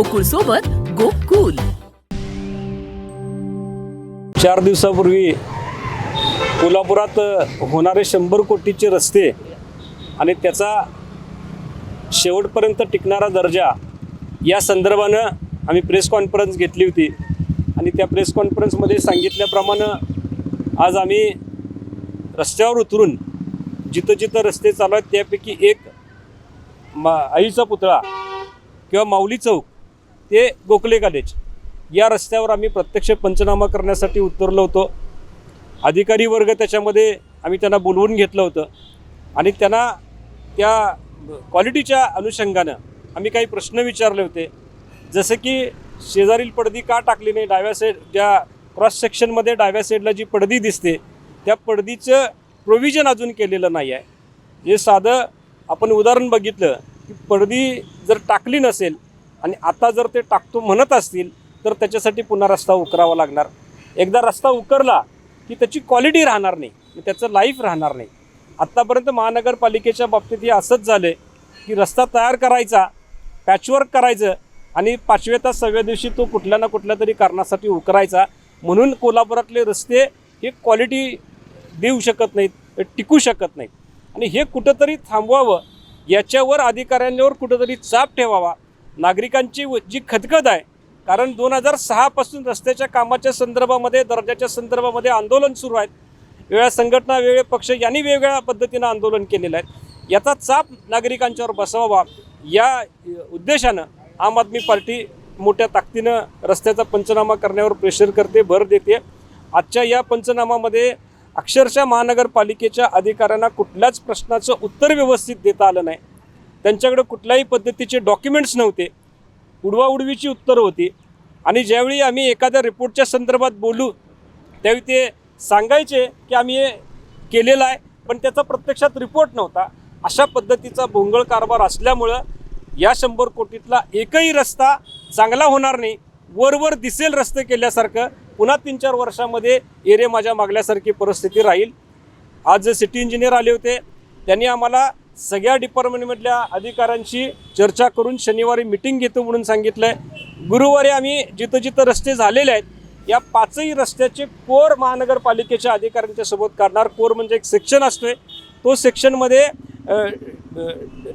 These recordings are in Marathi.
गोकुळ सोबत गोकुल. चार दिवसापूर्वी कोल्हापुरात होणारे शंभर कोटीचे रस्ते आणि त्याचा शेवटपर्यंत टिकणारा दर्जा या संदर्भानं आम्ही प्रेस कॉन्फरन्स घेतली होती. आणि त्या प्रेस कॉन्फरन्समध्ये सांगितल्याप्रमाणे आज आम्ही रस्त्यावर उतरून जिथं जिथं रस्ते चालू आहेत त्यापैकी एक मा आईचा पुतळा किंवा माऊली चौक ते गोखले कॉलेज या रस्त्यावर आम्ही प्रत्यक्ष पंचनामा करण्यासाठी उतरलो होतो. अधिकारी वर्ग त्याच्यामध्ये आम्ही त्यांना बोलवून घेतलं होतं. आणि त्यांना त्या क्वालिटीच्या अनुषंगानं आम्ही काही प्रश्न विचारले होते. जसं की शेजारील पडदी का टाकली नाही? डाव्या साईड ज्या क्रॉस सेक्शनमध्ये डाव्या साईडला जी पडदी दिसते त्या पडदीचं प्रोव्हिजन अजून केलेलं नाही आहे. जे साधं आपण उदाहरण बघितलं की पडदी जर टाकली नसेल आणि आता जर ते टाकतो म्हणत असतील तर त्याच्यासाठी पुन्हा रस्ता उकरावा लागणार. एकदा रस्ता उकरला की त्याची क्वालिटी राहणार नाही त्याचं लाईफ राहणार नाही. आत्तापर्यंत महानगरपालिकेच्या बाबतीत हे असंच झालं आहे की रस्ता तयार करायचा पॅचवर्क करायचं आणि पाचव्या तास सहाव्या दिवशी तो कुठल्या ना कुठल्या तरी कारणासाठी उकरायचा. म्हणून कोल्हापुरातले रस्ते हे क्वालिटी देऊ शकत नाहीत टिकू शकत नाहीत. आणि हे कुठंतरी थांबवावं याच्यावर अधिकाऱ्यांवर कुठंतरी चाप ठेवावा नागरिकांची व- जी खदखद आहे कारण दोन हजार सहापासून रस्त्याच्या कामाच्या संदर्भामध्ये दर्जाच्या संदर्भामध्ये आंदोलन सुरू आहेत. वेगळ्या संघटना वेगळे पक्ष यांनी वेगवेगळ्या पद्धतीनं आंदोलन केलेलं आहे. याचा चाप नागरिकांच्यावर बसवावा या उद्देशानं आम आदमी पार्टी मोठ्या ताकदीनं रस्त्याचा पंचनामा करण्यावर प्रेशर करते भर देते. आजच्या या पंचनामामध्ये अक्षरशः महानगरपालिकेच्या अधिकाऱ्यांना कुठल्याच प्रश्नाचं उत्तर व्यवस्थित देता आलं नाही. त्यांच्याकडे कुठल्याही पद्धतीचे डॉक्युमेंट्स नव्हते. उडवाउडवीची उत्तरं होती. आणि ज्यावेळी आम्ही एखाद्या रिपोर्टच्या संदर्भात बोलू त्यावेळी ते सांगायचे की आम्ही हे केलेलं आहे पण त्याचा प्रत्यक्षात रिपोर्ट नव्हता. अशा पद्धतीचा भोंगळ कारभार असल्यामुळं या शंभर कोटीतला एकही रस्ता चांगला होणार नाही. वरवर दिसेल रस्ते केल्यासारखं. पुन्हा तीन चार वर्षामध्ये एरे माझ्या मागल्यासारखी परिस्थिती राहील. आज जे सिटी इंजिनियर आले होते त्यांनी आम्हाला सगळ्या डिपार्टमेंटमधल्या अधिकाऱ्यांशी चर्चा करून शनिवारी मिटिंग घेतो म्हणून सांगितलं आहे गुरुवारी आम्ही जिथं जिथं रस्ते झालेले आहेत या पाचही रस्त्याचे कोर महानगरपालिकेच्या अधिकाऱ्यांच्या सोबत काढणार. कोर म्हणजे एक सेक्शन असतोय. तो सेक्शनमध्ये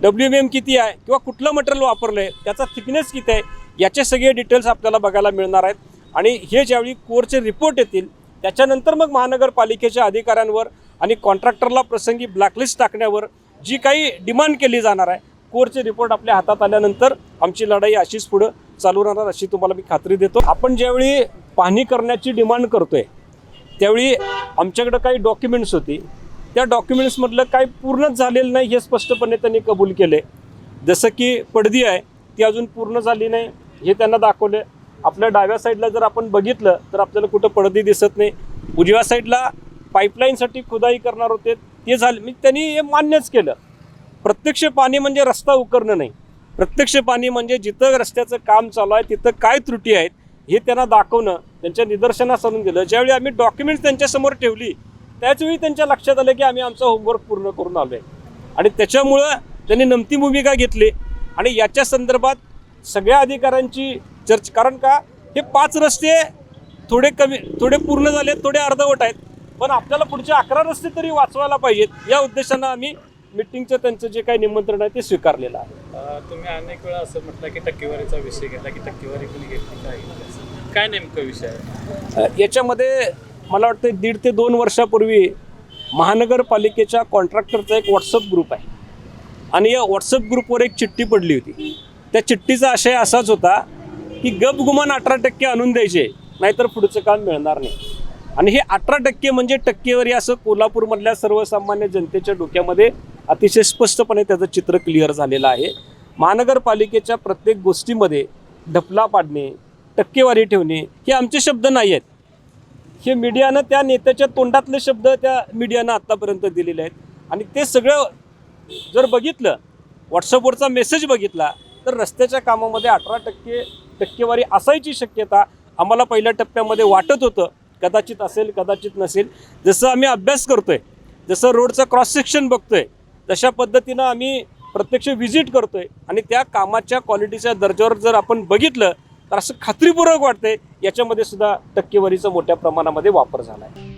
डब्ल्यू एम एम किती आहे किंवा कुठलं मटेरियल वापरलं आहे त्याचा थिकनेस किती आहे याचे सगळे डिटेल्स आपल्याला बघायला मिळणार आहेत. आणि हे ज्यावेळी कोरचे रिपोर्ट येतील त्याच्यानंतर मग महानगरपालिकेच्या अधिकाऱ्यांवर आणि कॉन्ट्रॅक्टरला प्रसंगी ब्लॅकलिस्ट टाकण्यावर जी काही डिमांड केली जाणार आहे कोरचे रिपोर्ट आपल्या हातात आल्यानंतर आमची लढाई अशीच पुढं चालू राहणार अशी तुम्हाला मी खात्री देतो. आपण ज्यावेळी पाहणी करण्याची डिमांड करतोय त्यावेळी आमच्याकडं काही डॉक्युमेंट्स होती. त्या डॉक्युमेंट्समधलं काही पूर्णच झालेलं नाही हे स्पष्टपणे त्यांनी कबूल केले जसं की पडदी आहे ती अजून पूर्ण झाली नाही हे त्यांना दाखवले आपल्या डाव्या साईडला जर आपण बघितलं तर आपल्याला कुठं पडदी दिसत नाही. उजव्या साईडला पाईपलाईनसाठी खुदाई करणार होते. ते झाले. म्हणजे त्यांनी हे मान्यच केलं. प्रत्यक्ष पाणी म्हणजे रस्ता उकरणं नाही. प्रत्यक्ष पाणी म्हणजे जिथं रस्त्याचं काम चालू आहे तिथं काय त्रुटी आहेत हे त्यांना दाखवणं त्यांच्या निदर्शनास आणून दिलं. ज्यावेळी आम्ही डॉक्युमेंट्स त्यांच्यासमोर ठेवली त्याचवेळी त्यांच्या लक्षात आलं की आम्ही आमचा होमवर्क पूर्ण करून आलो आहे आणि त्याच्यामुळं त्यांनी नमती भूमिका घेतली. आणि याच्या संदर्भात सगळ्या अधिकाऱ्यांची चर्चा कारण का हे पाच रस्ते थोडे कमी थोडे पूर्ण झाले थोडे अर्धवट आहेत. पण आपल्याला पुढचे अकरा रस्ते तरी वाचवायला पाहिजेत. या उद्देशानं आम्ही मिटिंगचं त्यांचं जे काही निमंत्रण आहे ते स्वीकारलेलं आहे. तुम्ही अनेक वेळा असं म्हटलं की टक्केवारीचा विषय घेतला की टक्केवारी कोणी घेतली काय काय नेमकं विषय आहे? याच्यामध्ये मला वाटतं दीड ते दोन वर्षापूर्वी महानगरपालिकेच्या कॉन्ट्रॅक्टरचा एक व्हॉट्सअप ग्रुप आहे. आणि या व्हॉट्सअप ग्रुपवर एक चिठ्ठी पडली होती. त्या चिठ्ठीचा आशय असाच होता की गपगुमान अठरा टक्के आणून द्यायचे नाहीतर पुढचं काम मिळणार नाही. आणि हे अठरा टक्के म्हणजे टक्केवारी असं कोल्हापूरमधल्या सर्वसामान्य जनतेच्या डोक्यामध्ये अतिशय स्पष्टपणे त्याचं चित्र क्लिअर झालेलं आहे. महानगरपालिकेच्या प्रत्येक गोष्टीमध्ये ढपला पाडणे टक्केवारी ठेवणे हे आमचे शब्द नाही आहेत. हे मीडियानं त्या नेत्याच्या तोंडातले शब्द त्या मीडियानं आत्तापर्यंत दिलेले आहेत. आणि ते सगळं जर बघितलं व्हॉट्सअपवरचा मेसेज बघितला तर रस्त्याच्या कामामध्ये अठरा टक्के टक्केवारी असायची शक्यता आम्हाला पहिल्या टप्प्यामध्ये वाटत होतं. कदाचित असेल कदाचित नसेल. जसं आम्ही अभ्यास करतोय जसं रोडचं क्रॉस सेक्शन बघतोय तशा पद्धतीनं आम्ही प्रत्यक्ष व्हिजिट करतोय. आणि त्या कामाच्या क्वालिटीच्या दर्जावर जर आपण बघितलं तर असं खात्रीपूर्वक वाटतंय. याच्यामध्ये सुद्धा टक्केवारीचा मोठ्या प्रमाणामध्ये वापर झाला आहे